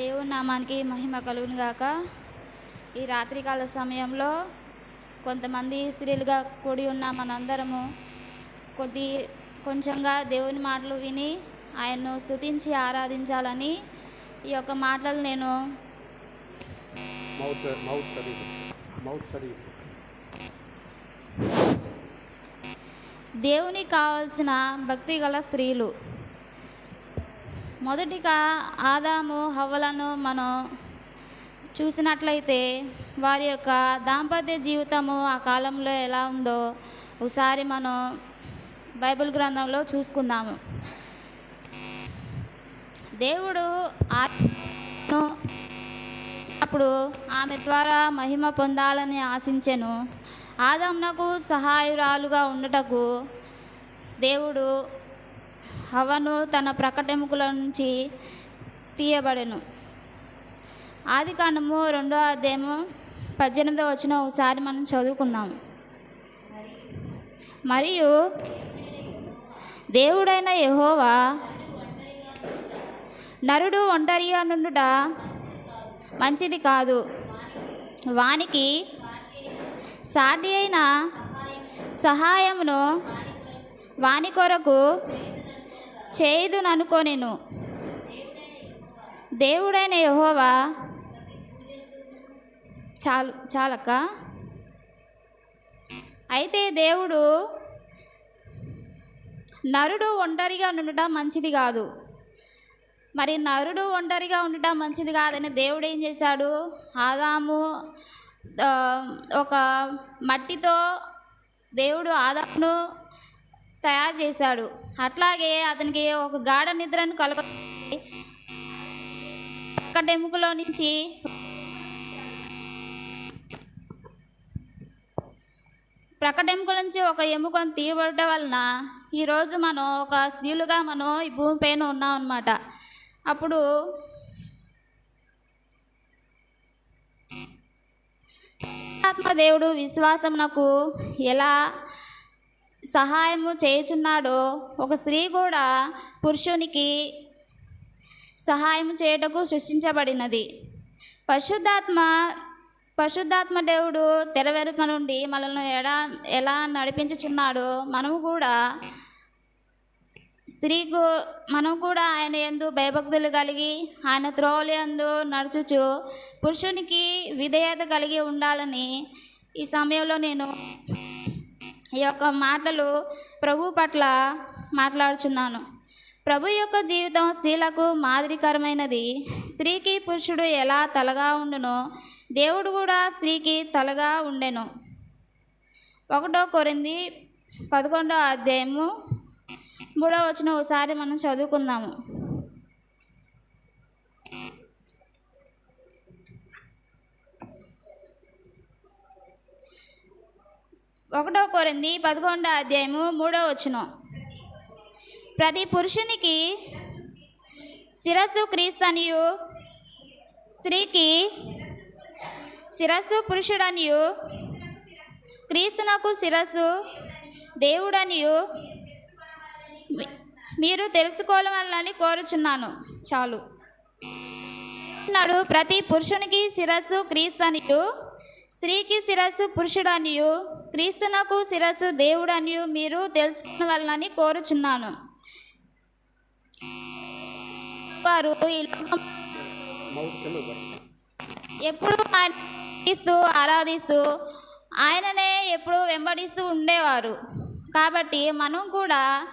దేవుని నామానికి మహిమ కలుగును గాక. ఈ రాత్రికాల సమయంలో కొంతమంది స్త్రీలుగా కూడి ఉన్న మనందరము కొద్ది కొంచెంగా దేవుని మాటలు విని ఆయన్ను స్తుతించి ఆరాధించాలని ఈ యొక్క మాటలు నేను దేవునికి కావలసిన భక్తి గల స్త్రీలు మొదటిగా ఆదాము హవ్వలను మనం చూసినట్లయితే వారి యొక్క దాంపత్య జీవితము ఆ కాలంలో ఎలా ఉందో ఒకసారి మనం బైబిల్ గ్రంథంలో చూసుకుందాము. దేవుడు అప్పుడు ఆమె ద్వారా మహిమ పొందాలని ఆశించెను. ఆదమునకు సహాయురాలుగా ఉండటకు దేవుడు హవను తన ప్రకటెముకల నుంచి తీయబడెను. ఆది కాండము రెండో అధ్యాయము పద్దెనిమిదో వచ్చిన ఒకసారి మనం చదువుకుందాం. మరియు దేవుడైన యహోవా నరుడు ఒంటరిగా నుండుట మంచిది కాదు. వానికి సాటి అయిన సహాయమును వాని కొరకు చేయుదుననుకొనెను. దేవుడైన యహోవా చాలు చాలక్క. అయితే దేవుడు నరుడు ఒంటరిగా ఉండటం మంచిది కాదు. మరి నరుడు ఒంటరిగా ఉండటం మంచిది కాదని దేవుడు ఏం చేశాడు? ఆదాము ఒక మట్టితో దేవుడు ఆదామును తయారు చేశాడు. అట్లాగే అతనికి ఒక గాఢ నిద్రను కలప ఎముకలో నుంచి ప్రకటెముక నుంచి ఒక ఎముకను తీయబడటం వలన ఈరోజు మనం ఒక స్త్రీలుగా మనం ఈ భూమిపైన ఉన్నాం అనమాట అప్పుడు ఆత్మదేవుడు విశ్వాసం నాకు ఎలా సహాయము చేయుచున్నాడో ఒక స్త్రీ కూడా పురుషునికి సహాయం చేయుటకు సృష్టించబడినది. పరిశుద్ధాత్మ పరిశుద్ధాత్మ దేవుడు తెరవెరుక నుండి మనల్ని ఎలా ఎలా నడిపించుచున్నాడో మనము కూడా స్త్రీకు మనం కూడా ఆయన ఎందు భయభక్తులు కలిగి ఆయన త్రోవలి ఎందు నడుచుచు పురుషునికి విధేయత కలిగి ఉండాలని ఈ సమయంలో నేను ఈ యొక్క మాటలు ప్రభు పట్ల మాట్లాడుచున్నాను. ప్రభు యొక్క జీవితం స్త్రీలకు మాదిరికరమైనది. స్త్రీకి పురుషుడు ఎలా తలగా ఉండునో దేవుడు కూడా స్త్రీకి తలగా ఉండెను. ఒకటో కొరింది పదకొండో అధ్యాయము మూడో వచ్చిన ఒకసారి మనం చదువుకుందాము. ఒకటో కొరింది పదకొండో అధ్యాయము మూడో వచనం. ప్రతి పురుషునికి శిరస్సు క్రీస్తనియు స్త్రీకి శిరస్సు పురుషుడనియు క్రీస్తునకు శిరస్సు దేవుడనియు మీరు తెలుసుకోవాలని కోరుచున్నాను. చాలు. నాడు ప్రతి పురుషునికి శిరస్సు క్రీస్తనియు స్త్రీకి శిరస్సు పురుషుడనియు క్రీస్తునకు శిరస్సు దేవుడనియు మీరు తెలుసుకోవాలని కోరుచున్నాను. వారు ఎప్పుడు ఆయన ఆరాధిస్తూ ఆరాధిస్తూ ఆయననే ఎప్పుడు వెంబడిస్తూ ఉండేవారు. కాబట్టి మనం కూడా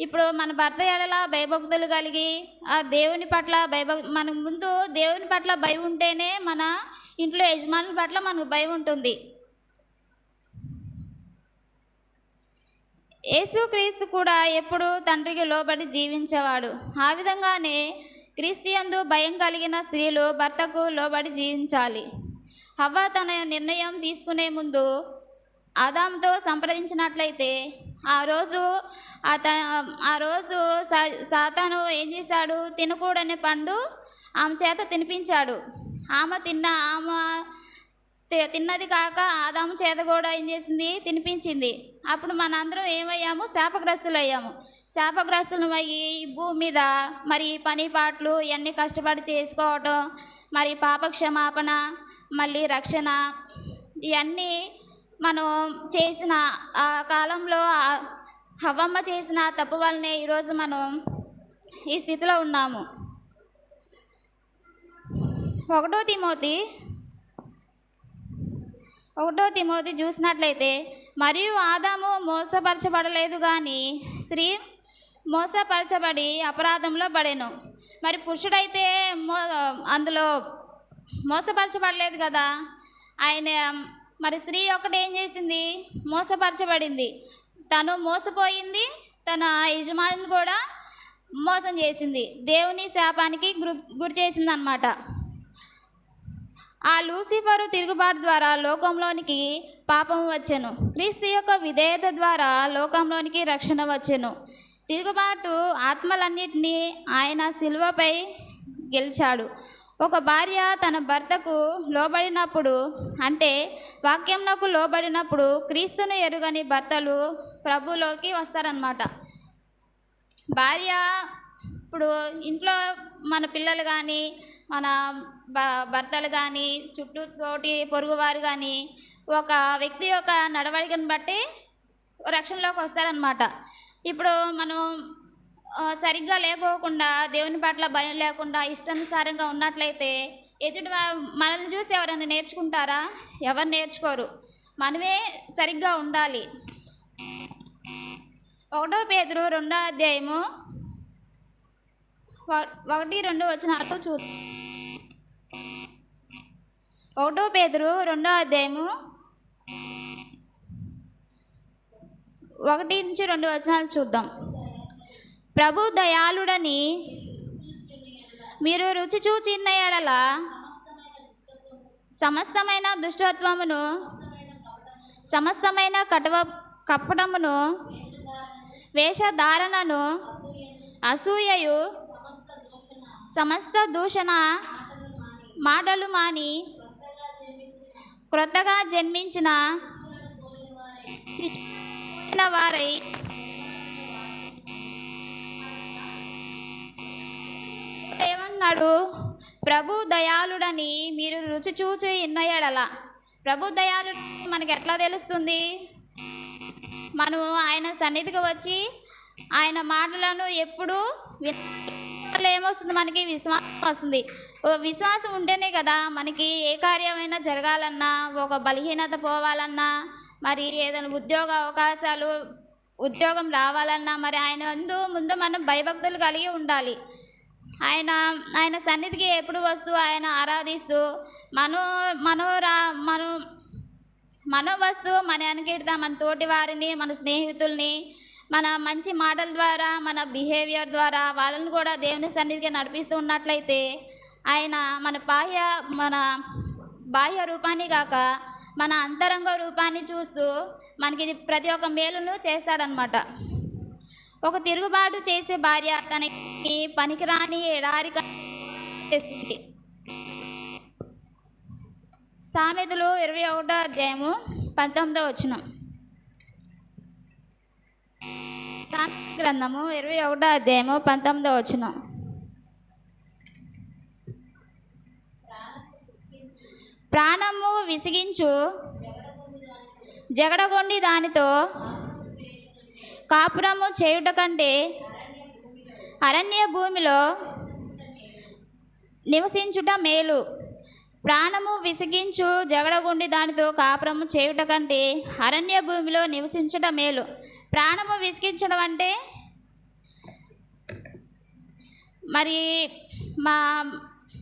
ఇప్పుడు మన భర్త ఎడల భయభక్తులు కలిగి ఆ దేవుని పట్ల భయభక్ మన ముందు దేవుని పట్ల భయం ఉంటేనే మన ఇంట్లో యజమానుల పట్ల మనకు భయం ఉంటుంది. యేసుక్రీస్తు కూడా ఎప్పుడు తండ్రికి లోబడి జీవించేవాడు. ఆ విధంగానే క్రీస్తియందు భయం కలిగిన స్త్రీలు భర్తకు లోబడి జీవించాలి. హవ్వ తన నిర్ణయం తీసుకునే ముందు ఆదాంతో సంప్రదించినట్లయితే ఆ రోజు అత ఆ రోజు సాతాను ఏం చేశాడు? తినకూడని పండు ఆమె చేత తినిపించాడు. ఆమె తిన్న ఆమె తిన్నది కాక ఆదాము చేత కూడా ఏం చేసింది? తినిపించింది. అప్పుడు మనందరం ఏమయ్యాము? శాపగ్రస్తులయ్యాము. శాపగ్రస్తులు అయ్యి భూమి మీద మరి పని పాటలు ఇవన్నీ కష్టపడి చేసుకోవటం మరి పాప క్షమాపణ మళ్ళీ రక్షణ ఇవన్నీ మనం చేసిన ఆ కాలంలో హవ్వమ్మ చేసిన తప్పు వల్లనే ఈరోజు మనం ఈ స్థితిలో ఉన్నాము. ఒకటో తిమోతి ఒకటో తిమోతి చూసినట్లయితే మరియు ఆదాము మోసపరచబడలేదు కానీ స్త్రీ మోసపరచబడి అపరాధంలో పడెను. మరి పురుషుడైతే మో అందులో మోసపరచబడలేదు కదా. ఆయన మరి స్త్రీ ఒకటి ఏం చేసింది? మోసపరచబడింది. తను మోసపోయింది తన యజమానిని కూడా మోసం చేసింది. దేవుని శాపానికి గురి గురి చేసింది అనమాట ఆ లూసిఫరు తిరుగుబాటు ద్వారా లోకంలోనికి పాపం వచ్చెను. క్రీస్తు యొక్క విధేయత ద్వారా లోకంలోనికి రక్షణ వచ్చెను. తిరుగుబాటు ఆత్మలన్నిటినీ ఆయన శిలువపై గెలిచాడు. ఒక భార్య తన భర్తకు లోబడినప్పుడు అంటే వాక్యంనకు లోబడినప్పుడు క్రీస్తును ఎరుగని భర్తలు ప్రభులోకి వస్తారనమాట భార్య ఇప్పుడు ఇంట్లో మన పిల్లలు కానీ మన భ- భర్తలు కానీ చుట్టూ తోటి పొరుగువారు కానీ ఒక వ్యక్తి యొక్క నడవడికను బట్టి రక్షణలోకి వస్తారనమాట ఇప్పుడు మనం సరిగ్గా లేకోకుండా దేవుని పట్ల భయం లేకుండా ఇష్టానుసారంగా ఉన్నట్లయితే ఎదుటి మనల్ని చూసి ఎవరైనా నేర్చుకుంటారా? ఎవరు నేర్చుకోరు. మనమే సరిగ్గా ఉండాలి. ఒకటో పేదరు రెండో అధ్యాయము ఒకటి రెండు వచ్చిన చూ ఒకటో పేదరు రెండో అధ్యాయము ఒకటి నుంచి రెండు వచనాలు చూద్దాం. ప్రభు దయాళుడని మీరు రుచి చూచిన ఎడల సమస్తమైన దుష్టత్వమును సమస్తమైన కటవ కప్పడమును వేషధారణను అసూయయు సమస్త దూషణ మాటలు మాని క్రొత్తగా జన్మించిన వారై ఏమన్నాడు ప్రభు దయాళుడని మీరు రుచి చూచి ఎన్నయ్యాడల ప్రభు దయాళుడు మనకి ఎట్లా తెలుస్తుంది? మనము ఆయన సన్నిధికి వచ్చి ఆయన మాటలను ఎప్పుడు ఏమొస్తుంది మనకి విశ్వాసం వస్తుంది. ఓ విశ్వాసం ఉంటేనే కదా మనకి ఏ కార్యమైనా జరగాలన్నా ఒక బలహీనత పోవాలన్నా మరి ఏదైనా ఉద్యోగ అవకాశాలు ఉద్యోగం రావాలన్నా మరి ఆయన ముందు ముందు మనం భయభక్తులు కలిగి ఉండాలి. ఆయన ఆయన సన్నిధికి ఎప్పుడు వస్తూ ఆయన ఆరాధిస్తూ మనో మనోరా మనం మనో వస్తూ మన వెనకెడతా మన తోటి వారిని మన స్నేహితుల్ని మన మంచి మాటల ద్వారా మన బిహేవియర్ ద్వారా వాళ్ళని కూడా దేవుని సన్నిధికి నడిపిస్తూ ఉన్నట్లయితే ఆయన మన బాహ్య మన బాహ్య రూపాన్ని కాక మన అంతరంగ రూపాన్ని చూస్తూ మనకి ప్రతి ఒక్క మేలును చేస్తాడనమాట ఒక తిరుగుబాటు చేసే భార్య తనకి పనికిరాని ఎడారి చేస్తుంది. సామెతలు ఇరవై ఒకటో అధ్యాయము పంతొమ్మిదో వచ్చిన సామెత గ్రంథము ఇరవై ఒకటో అధ్యాయము పంతొమ్మిదో వచ్చిన ప్రాణము విసిగించు జగడగొండి దానితో కాపురము చేయుట కంటే అరణ్య భూమిలో నివసించుట మేలు. ప్రాణము విసిగించు జగడగుండి దానితో కాపురము చేయుట కంటే అరణ్య భూమిలో నివసించుట మేలు. ప్రాణము విసిగించడం అంటే మరి మా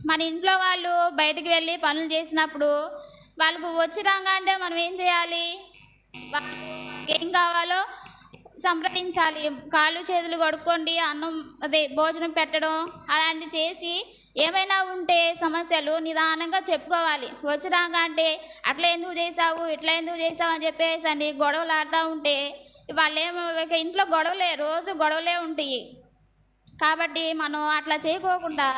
మన ఇంట్లో వాళ్ళు బయటికి వెళ్ళి పనులు చేసినప్పుడు వాళ్ళకు వచ్చి రాగా అంటే మనం ఏం చేయాలి? వాళ్ళకి ఏం కావాలో సంప్రదించాలి. కాళ్ళు చేతులు కడుక్కోండి అన్నం అదే భోజనం పెట్టడం అలాంటి చేసి ఏమైనా ఉంటే సమస్యలు నిదానంగా చెప్పుకోవాలి. వచ్చినాక అంటే అట్లా ఎందుకు చేసావు ఇట్లా ఎందుకు చేసావు అని చెప్పేసి అని గొడవలు ఆడుతూ ఉంటే వాళ్ళేమో ఇక ఇంట్లో గొడవలే రోజు గొడవలే ఉంటాయి. కాబట్టి మనం అట్లా చేయకోకుండా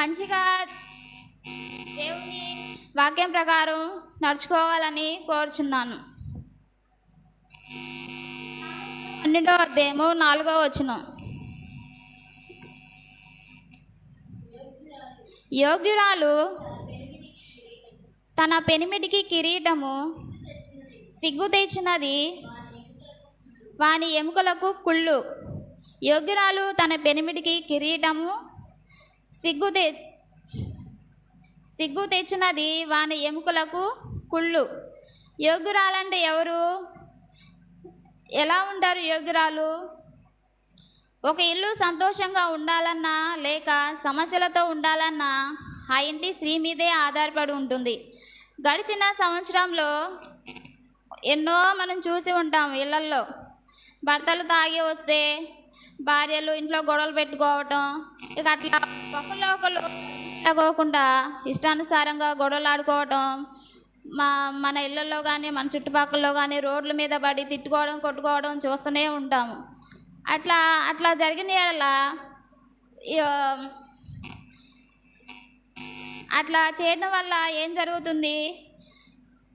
మంచిగా దేవుని వాక్యం ప్రకారం నడుచుకోవాలని కోరుచున్నాను. పన్నెండో అధ్యాయము నాలుగో వచనం. యోగ్యురాలు తన పెనిమిటికి కిరీటము సిగ్గు తెచ్చినది వాని ఎముకలకు కుళ్ళు. యోగ్యురాలు తన పెనిమిటికి కిరీటము సిగ్గు తె సిగ్గు తెచ్చినది వాని ఎముకలకు కుళ్ళు. యోగ్యురాలంటే ఎవరు? ఎలా ఉంటారు యోగ్యురాలు? ఒక ఇల్లు సంతోషంగా ఉండాలన్నా లేక సమస్యలతో ఉండాలన్నా ఆ ఇంటి స్త్రీ మీదే ఆధారపడి ఉంటుంది. గడిచిన సంవత్సరంలో ఎన్నో మనం చూసి ఉంటాం ఇళ్ళల్లో. భర్తలు తాగి వస్తే భార్యలు ఇంట్లో గొడవలు పెట్టుకోవటం ఇక అట్లా ఒకళ్ళు ఒకళ్ళు తగ్గకుండా ఇష్టానుసారంగా గొడవలు ఆడుకోవటం మా మన ఇళ్ళల్లో కానీ మన చుట్టుపక్కలలో కానీ రోడ్ల మీద పడి తిట్టుకోవడం కొట్టుకోవడం చూస్తూనే ఉంటాము. అట్లా అట్లా జరిగిన యెడల, అట్లా చేయడం వల్ల ఏం జరుగుతుంది?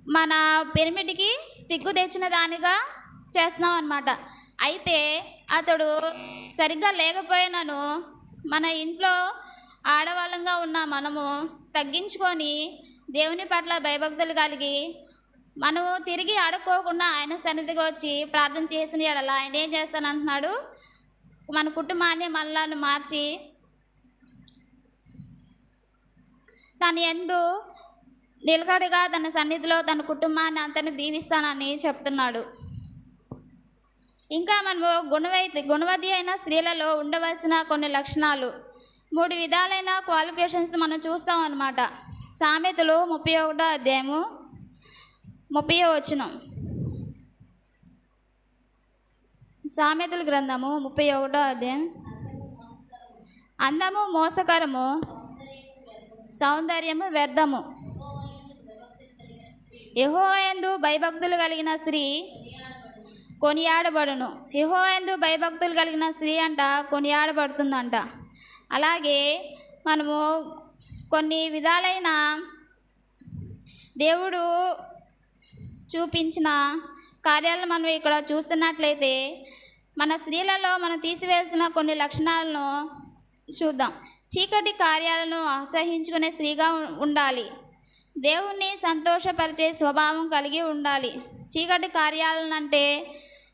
మన పిరమిడ్కి సిగ్గు తెచ్చిన దానిగా చేస్తున్నాం అనమాట అయితే అతడు సరిగ్గా లేకపోయినాను మన ఇంట్లో ఆడవాళ్ళంగా ఉన్న మనము తగ్గించుకొని దేవుని పట్ల భయభక్తులు కలిగి మనము తిరిగి అడుక్కోకుండా ఆయన సన్నిధికి వచ్చి ప్రార్థన చేసిన ఎడల ఆయన ఏం చేస్తానంటున్నాడు మన కుటుంబాన్ని మళ్ళాను మార్చి తన ఎందు నిలకడగా తన సన్నిధిలో తన కుటుంబాన్ని అంతని దీవిస్తానని చెప్తున్నాడు. ఇంకా మనము గుణవై గుణవతి అయిన స్త్రీలలో ఉండవలసిన కొన్ని లక్షణాలు. మూడు విధాలైన క్వాలిఫికేషన్స్ మనం చూస్తాం అన్నమాట సామెతలు ముప్పై ఒకటో అధ్యాయము ముప్పై వచనం. సామెతల గ్రంథము ముప్పై ఒకటో అధ్యాయం. అందము మోసకరము సౌందర్యము వ్యర్థము. యహోయందు భయభక్తులు కలిగిన స్త్రీ కొనియాడబడును. యహోయందు భయభక్తులు కలిగిన స్త్రీ అంట కొనియాడబడుతుందంట. అలాగే మనము కొన్ని విధాలైన దేవుడు చూపించిన కార్యాలను మనం ఇక్కడ చూస్తున్నట్లయితే మన స్త్రీలలో మనం తీసివేయాల్సిన కొన్ని లక్షణాలను చూద్దాం. చీకటి కార్యాలను అసహించుకునే స్త్రీగా ఉండాలి. దేవుణ్ణి సంతోషపరిచే స్వభావం కలిగి ఉండాలి. చీకటి కార్యాలను అంటే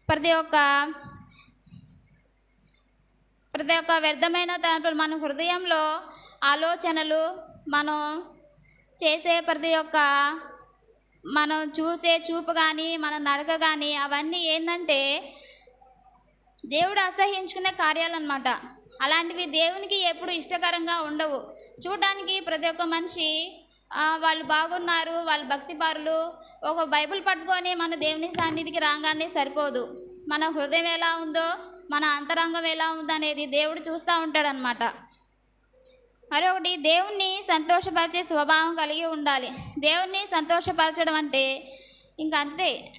ప్రతి ఒక్క ప్రతి ఒక్క వ్యర్థమైన దాంట్లో మన హృదయంలో ఆలోచనలు మనం చేసే ప్రతి ఒక్క మనం చూసే చూపు కానీ మన నడక కానీ అవన్నీ ఏంటంటే దేవుడు అసహించుకునే కార్యాలన్నమాట. అలాంటివి దేవునికి ఎప్పుడు ఇష్టకరంగా ఉండవు. చూడడానికి ప్రతి ఒక్క మనిషి వాళ్ళు బాగున్నారు వాళ్ళు భక్తిపారులు. ఒక బైబిల్ పట్టుకొని మన దేవుని సన్నిధికి రాగానే సరిపోదు. మన హృదయం ఎలా ఉందో మన అంతరంగం ఎలా ఉందో అనేది దేవుడు చూస్తూ ఉంటాడనమాట మరొకటి దేవుణ్ణి సంతోషపరిచే స్వభావం కలిగి ఉండాలి. దేవుణ్ణి సంతోషపరచడం అంటే ఇంక అంతే.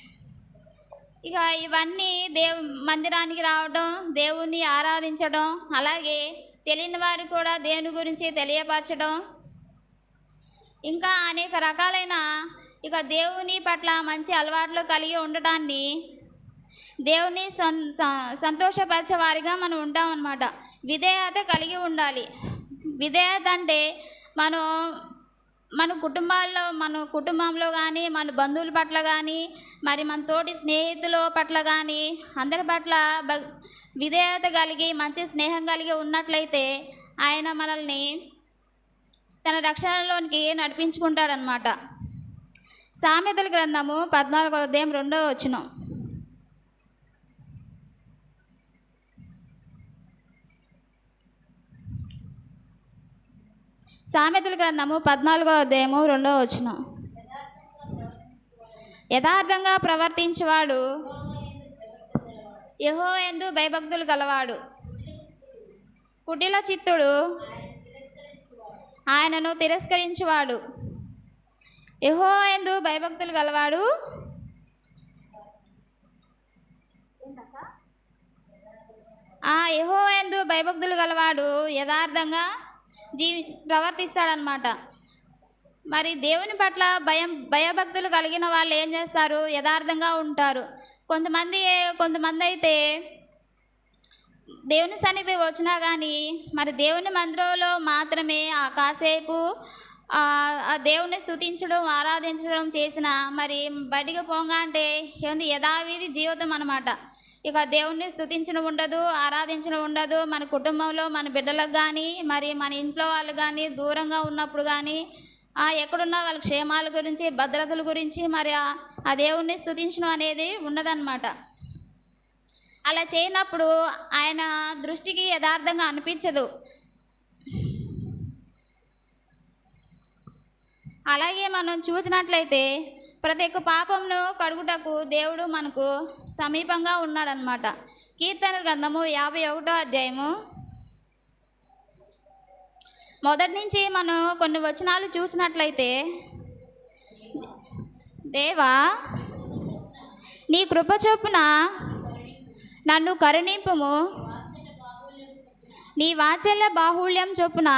ఇక ఇవన్నీ దేవ్ మందిరానికి రావడం దేవుణ్ణి ఆరాధించడం అలాగే తెలియని వారు కూడా దేవుని గురించి తెలియపరచడం. ఇంకా అనేక రకాలైన ఇక దేవుని పట్ల మంచి అలవాట్లు కలిగి ఉండటాన్ని దేవుని సం స- సంతోషపరిచే వారిగా మనం ఉంటాం అన్నమాట విధేయత కలిగి ఉండాలి. విధేయత అంటే మనం మన కుటుంబాల్లో మన కుటుంబంలో కానీ మన బంధువుల పట్ల కానీ మరి మన తోటి స్నేహితుల పట్ల కానీ అందరి పట్ల భ- విధేయత కలిగి మంచి స్నేహం కలిగి ఉన్నట్లయితే ఆయన మనల్ని తన రక్షణలోనికి నడిపించుకుంటాడనమాట సామెతల గ్రంథము పద్నాలుగో అధ్యాయం రెండో వచనం. సామెతల గ్రంథము పద్నాలుగో అధ్యాయము రెండో వచనం. యథార్థంగా ప్రవర్తించేవాడు యహో ఎందు భయభక్తులు గలవాడు. కుటిల చిత్తుడు ఆయనను తిరస్కరించువాడు. యహో ఎందు భయభక్తులు గలవాడు ఆ యహో ఎందు భయభక్తులు గలవాడు యథార్థంగా జీవి ప్రవర్తిస్తాడనమాట మరి దేవుని పట్ల భయం భయభక్తులు కలిగిన వాళ్ళు ఏం చేస్తారు? యథార్థంగా ఉంటారు. కొంతమంది కొంతమంది అయితే దేవుని సన్నిధి వచ్చినా కానీ మరి దేవుని మందిరంలో మాత్రమే ఆ కాసేపు ఆ దేవుని స్తుతించడం ఆరాధించడం చేసిన మరి బయటికి పోగా అంటే ఏంది యథావిధి జీవితం అనమాట ఇక దేవుణ్ణి స్థుతించడం ఉండదు ఆరాధించడం ఉండదు. మన కుటుంబంలో మన బిడ్డలకు కానీ మరి మన ఇంట్లో వాళ్ళు కానీ దూరంగా ఉన్నప్పుడు కానీ ఎక్కడున్న వాళ్ళ క్షేమాల గురించి భద్రతల గురించి మరి ఆ- దేవుణ్ణి స్థుతించడం అనేది ఉండదన్నమాట. అలా చేయనప్పుడు ఆయన దృష్టికి యథార్థంగా అనిపించదు. అలాగే మనం చూసినట్లయితే ప్రతి ఒక్క పాపంను కడుగుటకు దేవుడు మనకు సమీపంగా ఉన్నాడనమాట కీర్తన గ్రంథము యాభై ఒకటో అధ్యాయము. మొదటి నుంచి మనం కొన్ని వచనాలు చూసినట్లయితే దేవా నీ కృప చొప్పున నన్ను కరుణింపుము. నీ వాత్సల్య బాహుళ్యం చొప్పున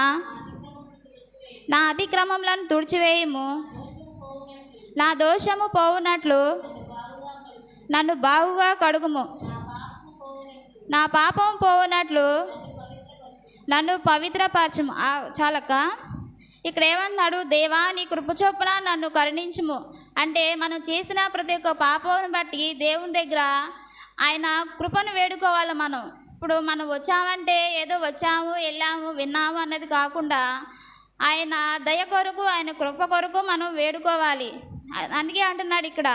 నా అతిక్రమములను తుడిచివేయము. నా దోషము పోవునట్లు నన్ను బాగుగా కడుగుము. నా పాపం పోవునట్లు నన్ను పవిత్రపరచుము. ఆ, చాలక్క. ఇక్కడ ఏమన్నాడు దేవా నీ కృపచొప్పున నన్ను కరుణించుము. అంటే మనం చేసిన ప్రతి ఒక్క పాపం బట్టి దేవుని దగ్గర ఆయన కృపను వేడుకోవాలి మనం. ఇప్పుడు మనం వచ్చామంటే ఏదో వచ్చాము వెళ్ళాము విన్నాము అన్నది కాకుండా ఆయన దయ కొరకు ఆయన కృప కొరకు మనం వేడుకోవాలి. అందుకే అంటున్నాడు ఇక్కడ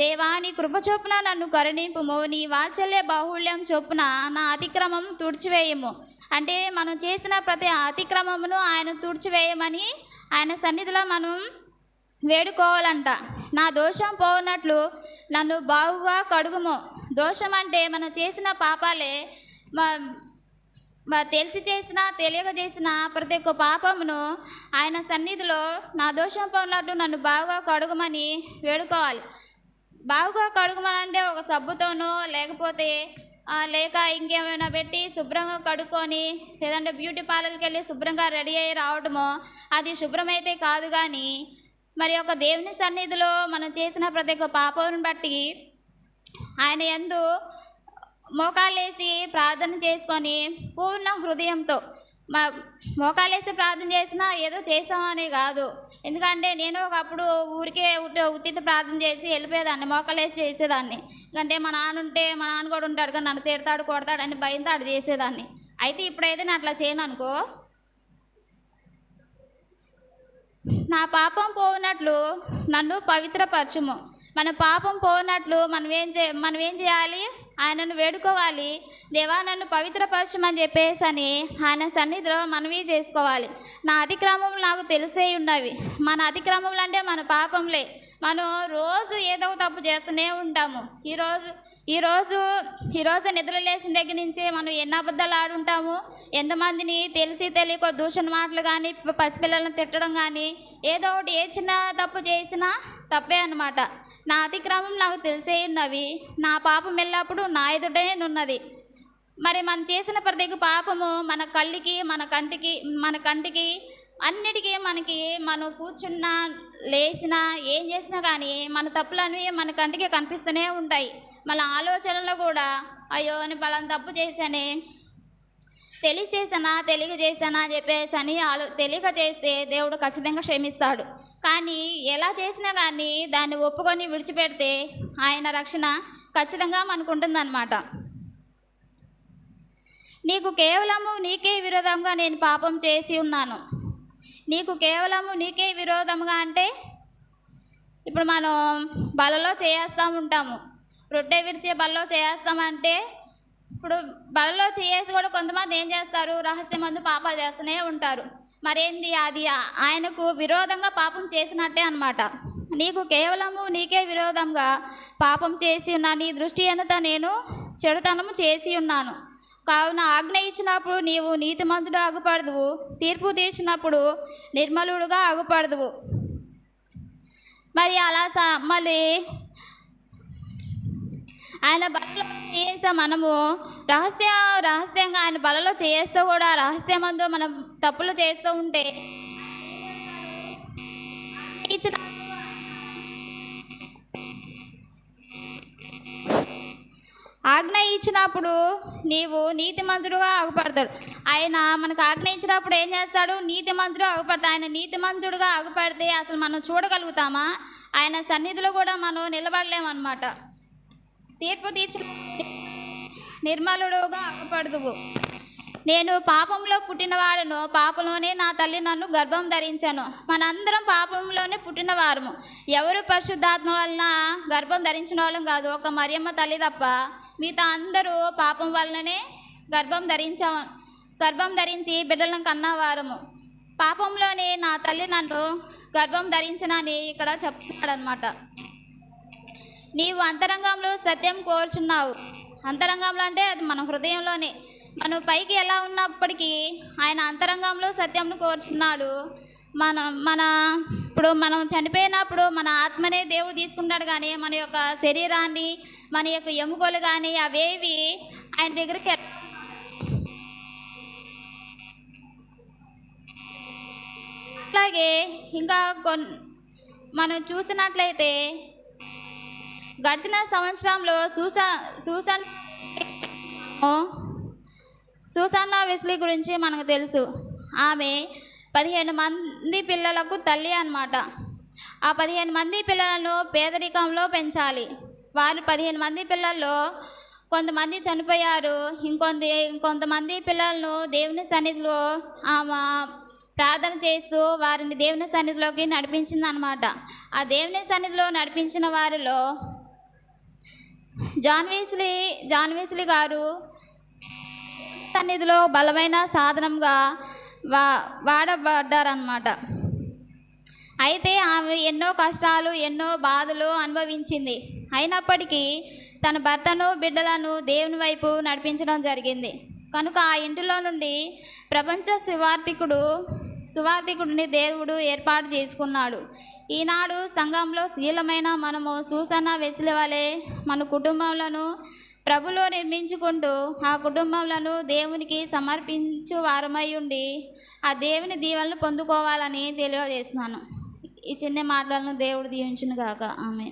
దేవా నీ కృప చొప్పున నన్ను కరుణింపుము నీ వాత్సల్య బాహుళ్యం చొప్పున నా అతిక్రమం తుడిచివేయము. అంటే మనం చేసిన ప్రతి అతిక్రమమును ఆయన తుడిచివేయమని ఆయన సన్నిధిలో మనం వేడుకోవాలంట. నా దోషం పోనట్లు నన్ను బాగుగా కడుగుము. దోషం అంటే మనం చేసిన పాపాలే తెలిసి చేసిన తెలియక చేసిన ప్రతి ఒక్క పాపమును ఆయన సన్నిధిలో నా దోషం పోనట్టు నన్ను బాగా కడుగుమని వేడుకోవాలి. బాగా కడుగుమనంటే ఒక సబ్బుతోనో లేకపోతే లేక ఇంకేమైనా పెట్టి శుభ్రంగా కడుక్కొని లేదంటే బ్యూటీ పార్లర్కి వెళ్ళి శుభ్రంగా రెడీ అయ్యి రావడమో అది శుభ్రమైతే కాదు కానీ మరి ఒక దేవుని సన్నిధిలో మనం చేసిన ప్రతి ఒక్క పాపం బట్టి ఆయన ఎందు మోకాళ్ళేసి ప్రార్థన చేసుకొని పూర్ణ హృదయంతో మా మోకాళ్ళేసి ప్రార్థన చేసినా ఏదో చేసామని కాదు. ఎందుకంటే నేను ఒకప్పుడు ఊరికే ఉట్టి ఉత్తిత ప్రార్థన చేసి వెళ్ళిపోయేదాన్ని మోకాలేసి చేసేదాన్ని. ఎందుకంటే మా నాన్న ఉంటే మా నాన్న కూడా ఉంటాడు కానీ నన్ను తిడతాడు కొడతాడు అని భయంతో అటు చేసేదాన్ని. అయితే ఇప్పుడైతే నేను అట్లా చేయను అనుకో. నా పాపం పోనట్లు నన్ను పవిత్రపరచము. మన పాపం పోనట్లు మనం ఏం చే మనం ఏం చేయాలి? ఆయనను వేడుకోవాలి. దేవా నన్ను పవిత్రపరచమని చెప్పేసి అని ఆయన సన్నిధిలో మనవి చేసుకోవాలి. నా అతిక్రమములు నాకు తెలిసే ఉన్నవి. మన అతిక్రమములు అంటే మన పాపంలే మనం రోజు ఏదో తప్పు చేస్తూనే ఉంటాము. ఈరోజు ఈరోజు ఈరోజు నిద్ర లేచిన దగ్గర నుంచే మనం ఎన్ని అబద్ధాలు ఆడుంటాము? ఎంతమందిని తెలిసి తెలియక దూషణ మాటలు కానీ పసిపిల్లలను తిట్టడం కానీ ఏదో ఒకటి ఏ చిన్న తప్పు చేసినా తప్పే అనమాట నా అతిక్రమం నాకు తెలిసే ఉన్నవి. నా పాపం ఎల్లప్పుడూ నా ఎదుటనే ఉన్నది మరి మనం చేసిన ప్రతి పాపము మన కళ్ళకి మన కంటికి మన కంటికి అన్నిటికీ మనకి మనం కూర్చున్నా లేచినా ఏం చేసినా కానీ మన తప్పులు అనేవి మన కంటికి కనిపిస్తూనే ఉంటాయి. మన ఆలోచనలో కూడా అయ్యో అని పలానా తప్పు చేశానే. తెలిసి చేసానా తెలియక చేశానా చెప్పేసి అని ఆలో తెలియక చేస్తే దేవుడు ఖచ్చితంగా క్షమిస్తాడు. కానీ ఎలా చేసినా కానీ దాన్ని ఒప్పుకొని విడిచిపెడితే ఆయన రక్షణ ఖచ్చితంగా మనకు ఉంటుందన్నమాట నీకు కేవలము నీకే విరోధంగా నేను పాపం చేసి ఉన్నాను. నీకు కేవలము నీకే విరోధంగా అంటే ఇప్పుడు మనం బలలో చేస్తూ ఉంటాము. రొట్టె విరిచే బలలో చేస్తామంటే ఇప్పుడు బలలో చేసి కూడా కొంతమంది ఏం చేస్తారు? రహస్యమందు పాపాలు చేస్తూనే ఉంటారు. మరేంది? అది ఆయనకు విరోధంగా పాపం చేసినట్టే అనమాట నీకు కేవలము నీకే విరోధంగా పాపం చేసి ఉన్నా నీ దృష్టి అనత నేను చెడుతనము చేసి ఉన్నాను. కావున ఆజ్ఞ ఇచ్చినప్పుడు నీవు నీతిమంతుడు ఆగుపడదువు. తీర్పు తీర్చినప్పుడు నిర్మలుడుగా ఆగుపడదువు. మరి అలా మళ్ళీ ఆయన బలలో చేసే మనము రహస్య రహస్యంగా ఆయన బలలో చేస్తూ కూడా రహస్యమందు మనం తప్పులు చేస్తూ ఉంటే ఇచ్చిన ఆజ్ఞ ఇచ్చినప్పుడు నీవు నీతిమంతుడుగా ఆగుపడతాడు. ఆయన మనకు ఆజ్ఞ ఇచ్చినప్పుడు ఏం చేస్తాడు? నీతిమంతుడు ఆగుపడతాడు. ఆయన నీతిమంతుడుగా ఆగుపడితే అసలు మనం చూడగలుగుతామా? ఆయన సన్నిధిలో కూడా మనం నిలబడలేమన్నమాట. తీర్పు తీర్చిన నిర్మలుడుగా ఆగుపడదువు. నేను పాపంలో పుట్టినవాడను. పాపంలోనే నా తల్లి నన్ను గర్భం ధరించాను. మనందరం పాపంలోనే పుట్టినవారము. ఎవరు పరిశుద్ధాత్మ వలన గర్భం ధరించిన వాళ్ళం కాదు. ఒక మరియమ్మ తల్లి తప్ప మిగతా అందరూ పాపం వలననే గర్భం ధరించా గర్భం ధరించి బిడ్డలను కన్నవారము. పాపంలోనే నా తల్లి నన్ను గర్భం ధరించనని ఇక్కడ చెప్తున్నాడు అనమాట నీవు అంతరంగంలో సత్యం కోరుచున్నావు. అంతరంగంలో అంటే అది మన హృదయంలోనే. మనం పైకి ఎలా ఉన్నప్పటికీ ఆయన అంతరంగంలో సత్యంను కోరుచున్నాడు. మన మన ఇప్పుడు మనం చనిపోయినప్పుడు మన ఆత్మనే దేవుడు తీసుకుంటాడు కానీ మన యొక్క శరీరాన్ని మన యొక్క ఎముకలు కానీ అవేవి ఆయన దగ్గరికి అట్లాగే ఇంకా కొన్ మనం చూసినట్లయితే గడిచిన సంవత్సరంలో సూసా సూసన్ సూసన్న వెస్లీ గురించి మనకు తెలుసు. ఆమె పదిహేను మంది పిల్లలకు తల్లి అనమాట ఆ పదిహేను మంది పిల్లలను పేదరికంలో పెంచాలి. వారు పదిహేను మంది పిల్లల్లో కొంతమంది చనిపోయారు. ఇంకొంది ఇంకొంతమంది పిల్లలను దేవుని సన్నిధిలో ఆమె ప్రార్థన చేస్తూ వారిని దేవుని సన్నిధిలోకి నడిపించింది అనమాట ఆ దేవుని సన్నిధిలో నడిపించిన వారిలో జాన్వీస్లీ జాన్వీస్లీ గారు సన్నిధిలో బలమైన సాధనంగా వా వాడబడ్డారనమాట అయితే ఆమె ఎన్నో కష్టాలు ఎన్నో బాధలు అనుభవించింది. అయినప్పటికీ తన భర్తను బిడ్డలను దేవుని వైపు నడిపించడం జరిగింది. కనుక ఆ ఇంటిలో నుండి ప్రపంచ సువార్థికుడు సువార్థికుడిని దేవుడు ఏర్పాటు చేసుకున్నాడు. ఈనాడు సంఘంలో శీలమైన మనము సూసన వెసిలి వలె మన కుటుంబాలను ప్రభులో నిర్మించుకుంటూ ఆ కుటుంబంలో దేవునికి సమర్పించు వారమై ఉండి ఆ దేవుని దీవెనలు పొందుకోవాలని తెలియజేస్తున్నాను. ఈ చిన్న మాటలను దేవుడు దీవించును కాక ఆమె